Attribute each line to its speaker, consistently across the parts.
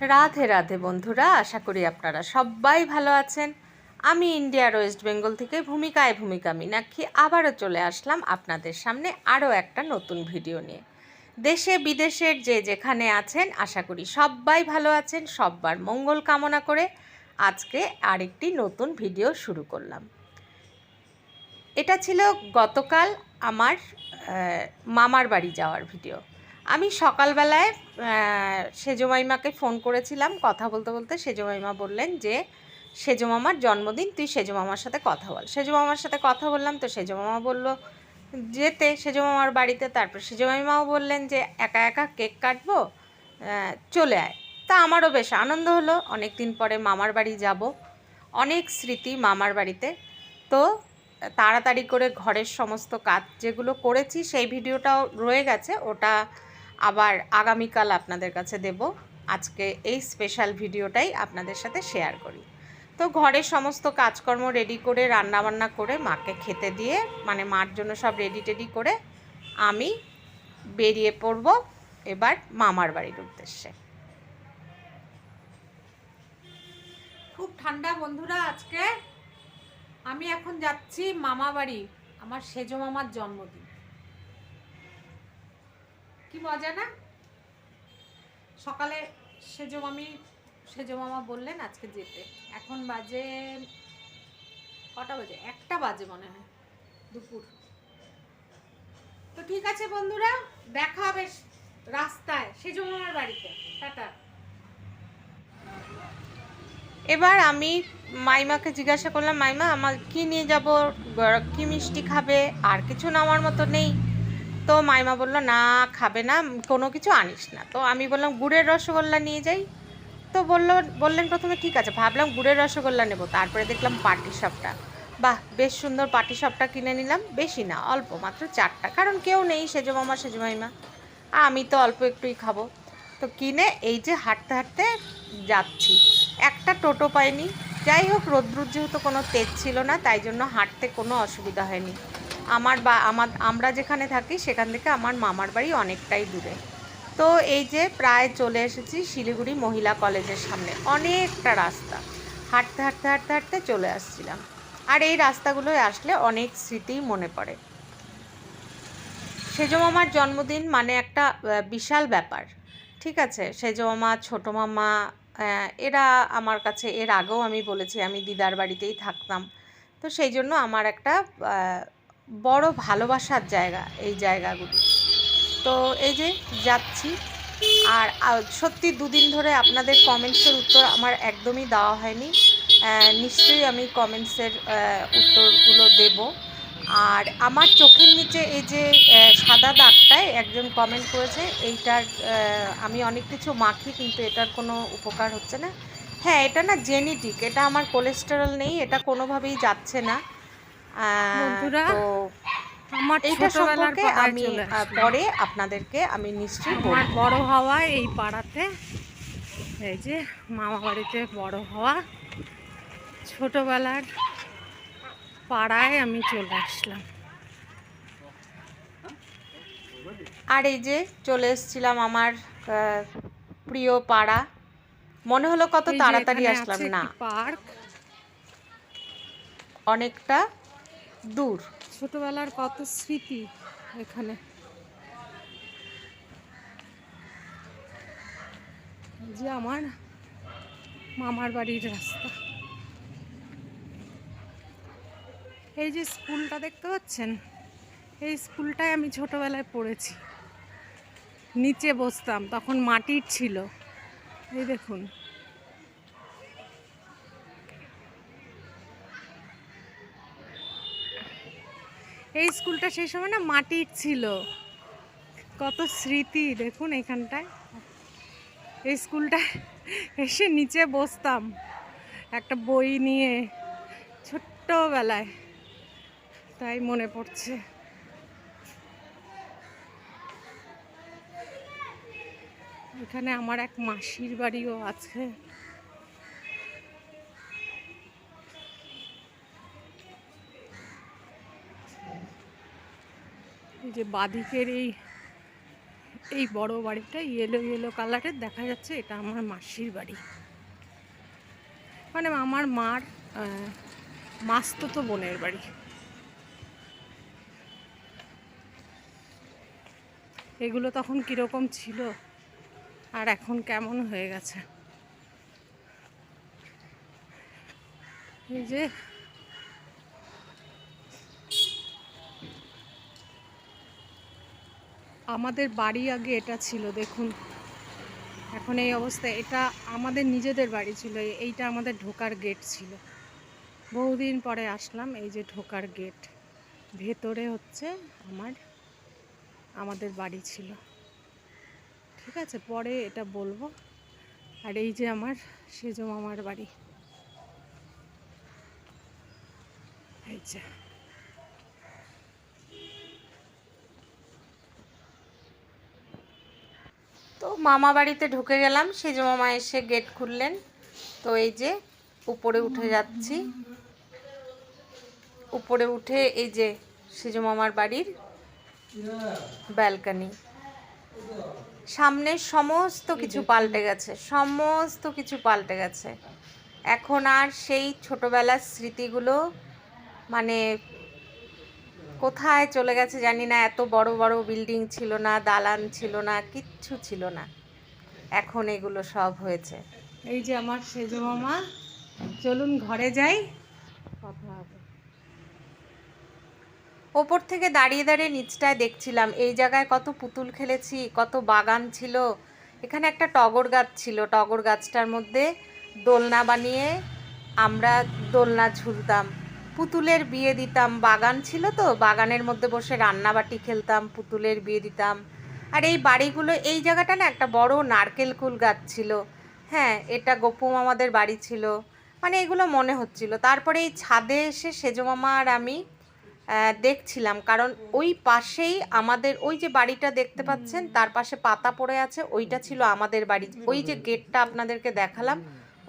Speaker 1: রাধে রাধে বন্ধুরা, আশা করি আপনারা সবাই ভালো আছেন। আমি ইন্ডিয়ার ওয়েস্ট বেঙ্গল থেকে ভূমিকায় ভূমিকা মীনাক্ষী। আবারও চলে আসলাম আপনাদের সামনে আরও একটা নতুন ভিডিও নিয়ে। দেশে বিদেশের যে যেখানে আছেন, আশা করি সবাই ভালো আছেন, সব্বার মঙ্গল কামনা করে আজকে আরেকটি নতুন ভিডিও শুরু করলাম। এটা ছিল গতকাল আমার মামার বাড়ি যাওয়ার ভিডিও। আমি সকালবেলায় সেজমাইমাকে ফোন করেছিলাম কথা বলতে বলতে। সেজমাইমা বললেন যে সেজো মামার জন্মদিন, তুই সেজো মামার সাথে কথা বল। সেজো মামার সাথে কথা বললাম তো সেজো মামা বলল, যেতে। সেজো মামার বাড়িতে তারপর সেজো মাইমাও বললেন যে, একা একা কেক কাটবো? চলে আয়। তা আমারও বেশ আনন্দ হলো। অনেক দিন পরে মামার বাড়ি যাব। অনেক স্মৃতি মামার বাড়িতে। তো তাড়াতাড়ি করে ঘরের সমস্ত কাজ যেগুলো করেছি, সেই ভিডিওটাও রয়ে গেছে। ওটা আবার আগামীকাল আপনাদের কাছে দেব। আজকে এই স্পেশাল ভিডিওটাই আপনাদের সাথে শেয়ার করি। তো ঘরের সমস্ত কাজকর্ম রেডি করে, রান্নাবান্না করে, মাকে খেতে দিয়ে মানে মার জন্য সব রেডি টেডি করে আমি বেরিয়ে পড়ব এবার মামার বাড়ির উদ্দেশ্যে।
Speaker 2: খুব ঠান্ডা বন্ধুরা আজকে। আমি এখন যাচ্ছি মামা বাড়ি, আমার সেজো মামার জন্মদিন। কি মজা না? সকালে সেজো মামি, সেজো মামা বললেন আজকে যেতে। এখন বাজে কটা বাজে? একটা বাজে মনে হয়, দুপুর। তো ঠিক আছে বন্ধুরা, দেখা হবে রাস্তায়, সেজো মামার বাড়িতে। টাটা।
Speaker 1: এবার আমি মাইমাকে জিজ্ঞাসা করলাম, মাইমা, আমার কি নিয়ে যাব? কি মিষ্টি খাবে? আর কিছু নেওয়ার মতো নেই। তো মাইমা বলল, না, খাবে না, কোনো কিছু আনিস না। তো আমি বললাম, গুড়ের রসগোল্লা নিয়ে যাই? তো বলল, বললেন প্রথমে, ঠিক আছে। ভাবলাম গুড়ের রসগোল্লা নেব। তারপরে দেখলাম পাটি সাপটা। বাহ, বেশ সুন্দর পাটি সাপটা কিনে নিলাম। বেশি না, অল্প, মাত্র চারটা কারণ কেউ নেই, সেজো মামা, সেজো মাইমা। আমি তো অল্প একটুই খাব। তো কিনে এই যে হাঁটতে হাঁটতে যাচ্ছি। একটা টোটো পাইনি। যাই হোক, রোদ্রুর যেহেতু কোনো তেজ ছিল না, তাই জন্য হাঁটতে কোনো অসুবিধা হয়নি। আমার বা, আমার, আমরা যেখানে থাকি, সেখান থেকে আমার মামার বাড়ি অনেকটাই দূরে। তো এই যে প্রায় চলে এসেছি শিলিগুড়ি মহিলা কলেজের সামনে, অনেকটা রাস্তা। হাঁটতে হাঁটতে হাঁটতে হাঁটতে চলে আসছিলাম। আর এই রাস্তাগুলোয় আসলে অনেক স্মৃতি মনে পড়ে। সেজো মামার জন্মদিন মানে একটা বিশাল ব্যাপার, ঠিক আছে? সেজো মামা, ছোটো মামা এরা আমার কাছে, এর আগেও আমি বলেছি, আমি দিদার বাড়িতেই থাকতাম। তো সেই জন্য আমার একটা বড় ভালোবাসার জায়গা এই জায়গাগুলি। তো এই যে যাচ্ছি, আর সত্যি দুদিন ধরে আপনাদের কমেন্টসের উত্তর আমার একদমই দেওয়া হয়নি। নিশ্চয়ই আমি কমেন্টসের উত্তরগুলো দেব। আর আমার চোখের নিচে এই যে সাদা দাগটায় একজন কমেন্ট করেছে, এইটার আমি অনেক কিছু মাখি কিন্তু এটার কোনো উপকার হচ্ছে না। হ্যাঁ এটা না জেনেটিক এটা আমার কোলেস্টেরল নেই, এটা কোনোভাবেই যাচ্ছে না। তো এইটা
Speaker 2: ছোটবেলার
Speaker 1: সম্পর্কে
Speaker 2: পাড়ায়
Speaker 1: আমি
Speaker 2: চলে আসলাম।
Speaker 1: পরে আপনাদেরকে আমি নিশ্চয়ই
Speaker 2: বড় হওয়া এই পাড়াতে। এই যে মামা বাড়িতে বড় হওয়া। ছোটবেলার পাড়ায় আমি চলে আসলাম।
Speaker 1: আর এই যে চলে এসেছিলাম আমার প্রিয় পাড়া। মনে হলো কত তাড়াতাড়ি আসলাম না।
Speaker 2: পার্ক।
Speaker 1: অনেকটা দূর।
Speaker 2: ছোটবেলার কত স্মৃতি এখানে? যে আমার মামার বাড়ির রাস্তা। এই যে স্কুলটা দেখতে পাচ্ছেন? এই স্কুলটায় আমি ছোটবেলায় পড়েছি। নিচে বসতাম, তখন মাটির ছিল। এই দেখুন এই স্কুলটা সেই সময় না মাটির ছিল। কত স্মৃতি দেখুন এখানটায়। এই স্কুলটা এসে নিচে বসতাম। একটা বই নিয়ে ছোট্টবেলায়। তাই মনে পড়ছে। এখানে আমার এক মাসির বাড়িও আছে। যে বাদিকের এই এই বড় বাড়িটা ইয়েলো ইয়েলো কালারের দেখা যাচ্ছে, এটা আমার মাসির বাড়ি। মানে আমার মার মাস্তুতো বোনের বাড়ি। এগুলো তখন কীরকম ছিল আর এখন কেমন হয়ে গেছে? এই যে আমাদের বাড়ি আগে এটা ছিল, দেখুন। এখন এই অবস্থায় এটা আমাদের নিজেদের বাড়ি ছিল এইটা আমাদের ঢোকার গেট ছিল। বহুদিন পরে আসলাম, এই যে ঢোকার গেট ভেতরে হচ্ছে আমার, আমাদের বাড়ি ছিল। ঠিক আছে, পরে এটা বলব। আর এই যে আমার সেজ মামার বাড়ি। এই যে।
Speaker 1: তো মামা বাড়িতে ঢুকে গেলাম সেজ মামা এসে গেট খুললেন। তো এই যে উপরে উঠে যাচ্ছি। উপরে উঠে এই যে সেজ মামার বাড়ির ব্যালকানি সামনে সমস্ত কিছু পাল্টে গেছে, সমস্ত কিছু পাল্টে গেছে। এখন আর সেই ছোটবেলার স্মৃতিগুলো মানে কোথায় চলে গেছে জানি না এত বড় বড় বিল্ডিং ছিল না দালান ছিল না কিচ্ছু ছিল না। এখন এগুলো সব হয়েছে।
Speaker 2: এই যে আমার সেজ মামা চলুন ঘরে যাই। কথা হবে।
Speaker 1: ওপর থেকে দাঁড়িয়ে দাঁড়িয়ে নিচটায় দেখছিলাম এই জায়গায় কত পুতুল খেলেছি কত বাগান ছিল। এখানে একটা টগর গাছ ছিল টগর গাছটার মধ্যে দোলনা বানিয়ে আমরা দোলনা ঝুলতাম। পুতুলের বিয়ে দিতাম, বাগান ছিল তো, বাগানের মধ্যে বসে রান্নাবাটি খেলতাম, পুতুলের বিয়ে দিতাম। আর এই বাড়িগুলো, এই জায়গাটা না একটা বড় নারকেল কুল গাছ ছিল। হ্যাঁ এটা গপু মামাদের বাড়ি ছিল। মানে এগুলো মনে হচ্ছিল। তারপরে এই ছাদে এসে সেজো মামা আর আমি দেখছিলাম। কারণ ওই পাশেই আমাদের, ওই যে বাড়িটা দেখতে পাচ্ছেন, তার পাশে পাতা পড়ে আছে, ওইটা ছিল আমাদের বাড়ি। ওই যে গেটটা আপনাদেরকে দেখালাম,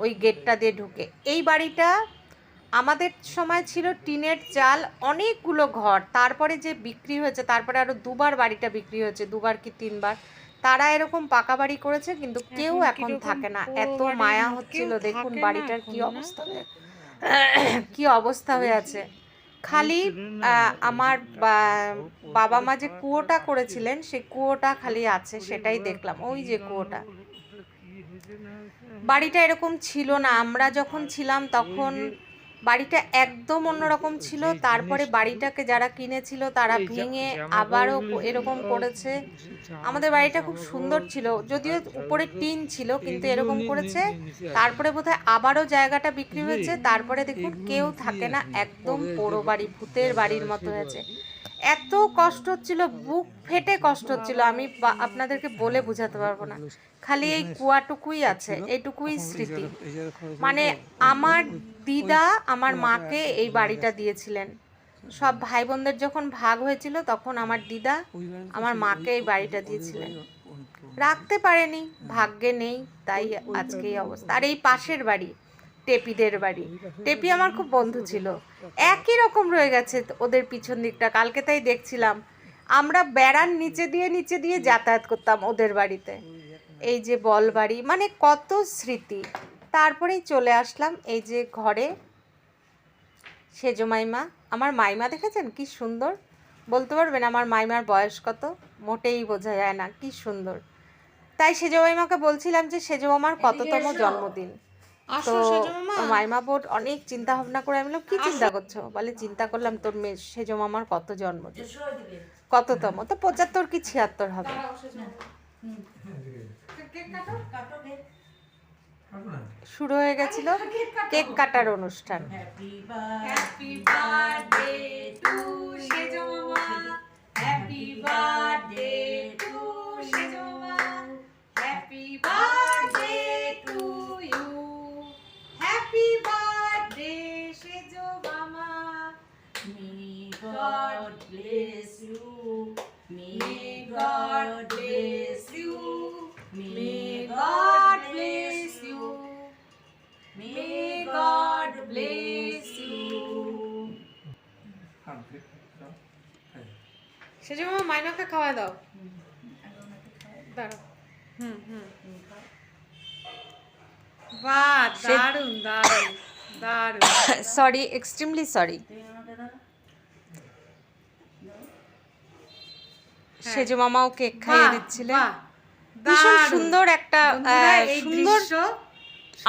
Speaker 1: ওই গেটটা দিয়ে ঢুকে। এই বাড়িটা আমাদের সময় ছিল টিনের চাল অনেকগুলো ঘর। তারপরে যে বিক্রি হয়েছে তারপরে আরও দুবার বাড়িটা বিক্রি হয়েছে দুবার কি তিনবার। তারা এরকম পাকা বাড়ি করেছে কিন্তু কেউ
Speaker 2: এখন
Speaker 1: থাকে না। এত মায়া হচ্ছিল দেখুন বাড়িটার কি অবস্থা হয়ে কি অবস্থা হয়ে আছে। খালি আমার বাবা মা যে কুয়োটা করেছিলেন সেই কুয়োটা খালি আছে সেটাই দেখলাম ওই যে কুয়োটা। বাড়িটা এরকম ছিল না আমরা যখন ছিলাম তখন বাড়িটা একদম অন্যরকম ছিল। তারপরে বাড়িটাকে যারা কিনেছিল তারা ভেঙে আবারও এরকম করেছে। আমাদের বাড়িটা খুব সুন্দর ছিল। যদিও উপরে টিন ছিল কিন্তু এরকম করেছে। তারপরে বোধহয় আবারও জায়গাটা বিক্রি হয়েছে। তারপরে দেখুন কেউ থাকে না একদম পোড়ো বাড়ি ভূতের বাড়ির মতো হয়েছে। এত কষ্ট হচ্ছিল, বুক ফেটে কষ্ট হচ্ছিল, আমি আপনাদেরকে বলে বোঝাতে পারব না। খালি এই কুয়াটুকুই আছে, এইটুকুই স্মৃতি। মানে আমার দিদা আমার মাকে এই বাড়িটা দিয়েছিলেন। সব ভাই বোনদের যখন ভাগ হয়েছিল, তখন আমার দিদা আমার মাকে এই বাড়িটা দিয়েছিলেন। রাখতে পারেনি, ভাগ্যে নেই, তাই আজকে এই অবস্থা। আর এই পাশের বাড়ি টেপিদের বাড়ি। টেপি আমার খুব বন্ধু ছিল। একই রকম রয়ে গেছে ওদের পিছন দিকটা। কালকে তাই দেখছিলাম। আমরা বেড়ার নিচে দিয়ে নিচে দিয়ে যাতায়াত করতাম ওদের বাড়িতে। এই যে বল বাড়ি মানে কত স্মৃতি। তারপরেই চলে আসলাম এই যে ঘরে সেজো মাইমা আমার মাইমা দেখেছেন? কি সুন্দর। বলতে পারবেন আমার মাইমার বয়স কত? মোটেই বোঝা যায় না কি সুন্দর। তাই সেজো মাইমাকে বলছিলাম যে সেজো মামার কততম জন্মদিন? তো
Speaker 2: আসো
Speaker 1: মাইমা বোর্ড অনেক চিন্তা ভাবনা করে আমি বললাম কি চিন্তা করছ? বলে চিন্তা করলাম তোর মেয়ে সেজো মামার কত জন্মদিন কততম? তো পঁচাত্তর কি ছিয়াত্তর হবে? শুরু হয়ে গেছিল কেক কাটার অনুষ্ঠান।
Speaker 2: হ্যাপি বার্থডে সেজন্য মাইনাকে খাওয়া দাও। দাঁড়াও। হুম হুম। বাহ দারুণ দারুণ দারুণ।
Speaker 1: Sorry extremely sorry. সেজো মামাও কেক খাইয়ে দিচ্ছিলেন ভীষণ সুন্দর একটা সুন্দর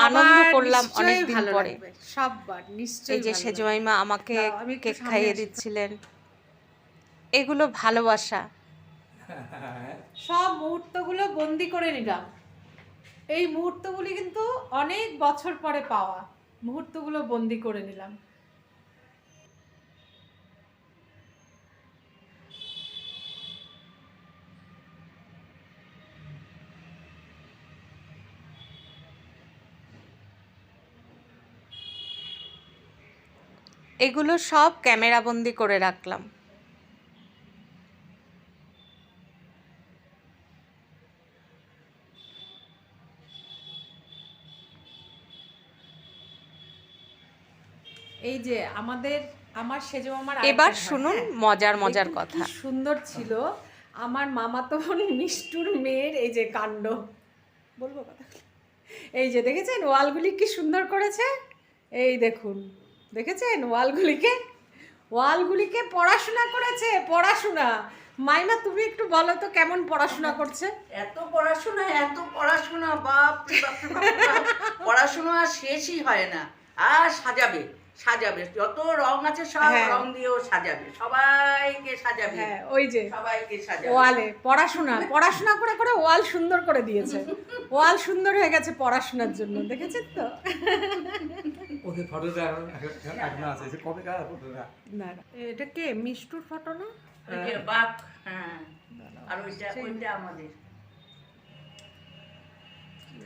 Speaker 1: আনন্দ করলাম অনেকদিন
Speaker 2: ভালো
Speaker 1: পরে।
Speaker 2: সববার নিশ্চয়ই
Speaker 1: এই যে
Speaker 2: ভালো
Speaker 1: সেজো মাইমা আমাকে কেক খাইয়ে দিচ্ছিলেন। এগুলো ভালোবাসা।
Speaker 2: সব মুহূর্তগুলো বন্দি করে নিলাম। এই মুহূর্তগুলি কিন্তু অনেক বছর পরে পাওয়া। মুহূর্তগুলো বন্দি করে নিলাম।
Speaker 1: এগুলো সব ক্যামেরা বন্দি করে রাখলাম।
Speaker 2: যে আমাদের আমার সেজো আমার
Speaker 1: এবার শুনুন মজার মজার কথা।
Speaker 2: সুন্দর ছিল। আমার মামাতো বোন মিষ্টুর মেয়ের এই যে কাণ্ড। বলব কথা? এই যে দেখেছেন? ওয়ালগুলি কি সুন্দর করেছে? এই দেখুন। দেখেছেন? ওয়ালগুলিকে? ওয়ালগুলিকে পড়াশোনা করেছে পড়াশোনা। মাইমা তুমি একটু বলো তো কেমন পড়াশোনা করছে?
Speaker 3: এত পড়াশোনা এত পড়াশোনা বাপ। পড়াশোনা আর শেষই হয় না। আর সাজাবে। সাজাবে। যত রং আছে সব
Speaker 2: হ্যাঁ।
Speaker 3: রং দিয়েও সাজাবে। সবাইকে সাজাবে।
Speaker 2: হ্যাঁ ওই যে
Speaker 3: সবাইকে সাজাবে।
Speaker 2: ওয়ালে পড়াশোনা। পড়াশোনা করে করে ওয়াল সুন্দর করে দিয়েছে। ওয়াল সুন্দর হয়ে গেছে পড়াশোনার জন্য। দেখেছেন তো?
Speaker 4: ওদের ফটোটা এখন আছে। যে কবে কার ফটোটা
Speaker 2: না এটা কে? মিষ্টুর ফটো না?
Speaker 3: ওই যে বাঘ হ্যাঁ। আর ওইটা ওইটা আমাদের।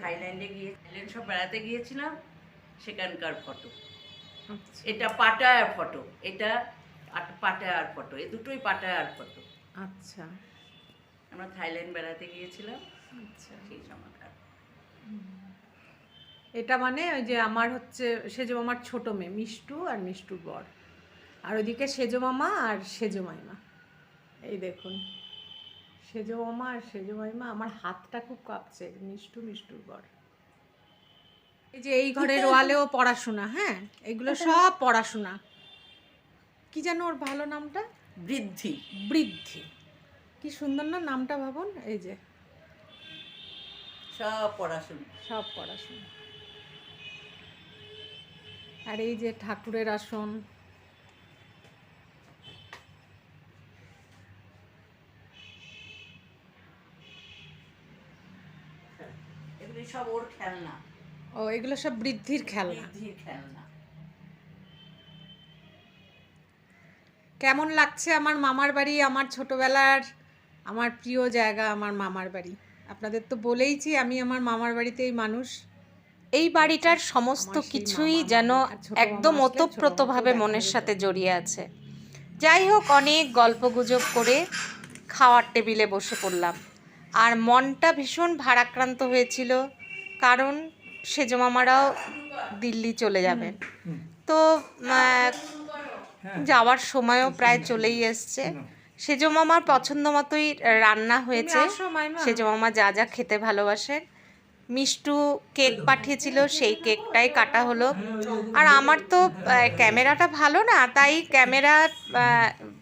Speaker 3: থাইল্যান্ডে গিয়ে থাইল্যান্ড সব বেড়াতে গিয়েছিলাম। সেখানকার ফটো। এটা পাটায়ার ফটো এটা পাটায়ার ফটো এই দুটোই পাটায়ার ফটো।
Speaker 2: আচ্ছা।
Speaker 3: আমরা থাইল্যান্ড বেড়াতে গিয়েছিলাম
Speaker 2: আচ্ছা।
Speaker 3: সেই সময়কার
Speaker 2: এটা মানে ওই যে আমার হচ্ছে সেজো মামার ছোট মেয়ে মিষ্টু আর মিষ্টু বর। আর ওইদিকে সেজো মামা আর সেজো মাইমা। এই দেখুন সেজো মামা আর সেজো মাইমা আমার হাতটা খুব কাঁপছে মিষ্টু মিষ্টুর বর। এই যে এই ঘরের ওয়ালেও পড়াশোনা হ্যাঁ? এগুলো সব পড়াশোনা। কি যেন ওর ভালো নামটা?
Speaker 3: বৃদ্ধি।
Speaker 2: বৃদ্ধি। কি সুন্দর না নামটা ভাবুন? এই যে।
Speaker 3: সব পড়াশোনা।
Speaker 2: সব পড়াশোনা। আর এই যে ঠাকুরের আসন।
Speaker 3: সব ওর খেলনা।
Speaker 2: ও এগুলো সব বৃদ্ধির খেলনা।
Speaker 3: বৃদ্ধির খেলনা।
Speaker 2: কেমন লাগছে আমার মামার বাড়ি আমার ছোটবেলার আমার প্রিয় জায়গা আমার মামার বাড়ি? আপনাদের তো বলেইছি আমি আমার মামার বাড়িতেই মানুষ।
Speaker 1: এই বাড়িটার সমস্ত কিছুই যেন একদম ওতপ্রোতভাবে মনের সাথে জড়িয়ে আছে। যাই হোক অনেক গল্পগুজব করে খাওয়ার টেবিলে বসে পড়লাম। আর মনটা ভীষণ ভারাক্রান্ত হয়েছিল কারণ সেজো মামারাও দিল্লি চলে যাবেন তো যাওয়ার সময়ও প্রায় চলেই এসছে। সেজো মামার পছন্দ মতোই রান্না হয়েছে। সেজো মামা যা যা খেতে ভালোবাসেন মিষ্টু কেক পাঠিয়েছিল সেই কেকটাই কাটা হলো। আর আমার তো ক্যামেরাটা ভালো না তাই ক্যামেরা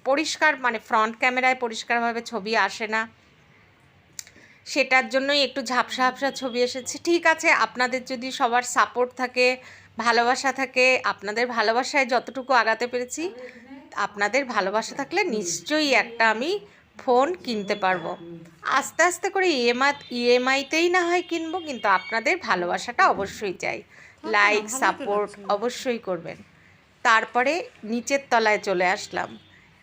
Speaker 1: পরিষ্কার মানে ফ্রন্ট ক্যামেরায় পরিষ্কারভাবে ছবি আসে না। সেটার জন্যই একটু ঝাপসা ঝাপসা ছবি এসেছে। ঠিক আছে আপনাদের যদি সবার সাপোর্ট থাকে ভালোবাসা থাকে আপনাদের ভালোবাসায় যতটুকু আগাতে পেরেছি আপনাদের ভালোবাসা থাকলে নিশ্চয়ই একটা আমি ফোন কিনতে পারব। আস্তে আস্তে করে ইএমআই ইএমআইতেই না হয় কিনবো কিন্তু আপনাদের ভালোবাসাটা অবশ্যই চাই। লাইক সাপোর্ট অবশ্যই করবেন। তারপরে নিচের তলায় চলে আসলাম।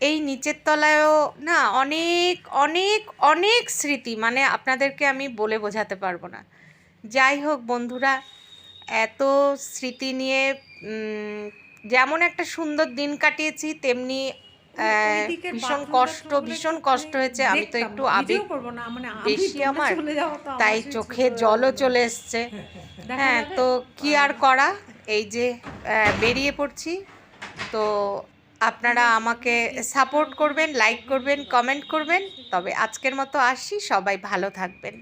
Speaker 1: এই নিচের তলায়ও না অনেক অনেক অনেক স্মৃতি। মানে আপনাদেরকে আমি বলে বোঝাতে পারব না। যাই হোক বন্ধুরা এত স্মৃতি নিয়ে যেমন একটা সুন্দর দিন কাটিয়েছি তেমনি ভীষণ কষ্ট ভীষণ কষ্ট হয়েছে। আমি তো একটু আবেগ
Speaker 2: করব না, মানে
Speaker 1: বেশি আমার। তাই চোখে জলও চলে এসছে। হ্যাঁ তো কি আর করা? এই যে বেরিয়ে পড়ছি। তো আপনারা আমাকে সাপোর্ট করবেন লাইক করবেন কমেন্ট করবেন। তবে আজকের মতো আসি সবাই ভালো থাকবেন।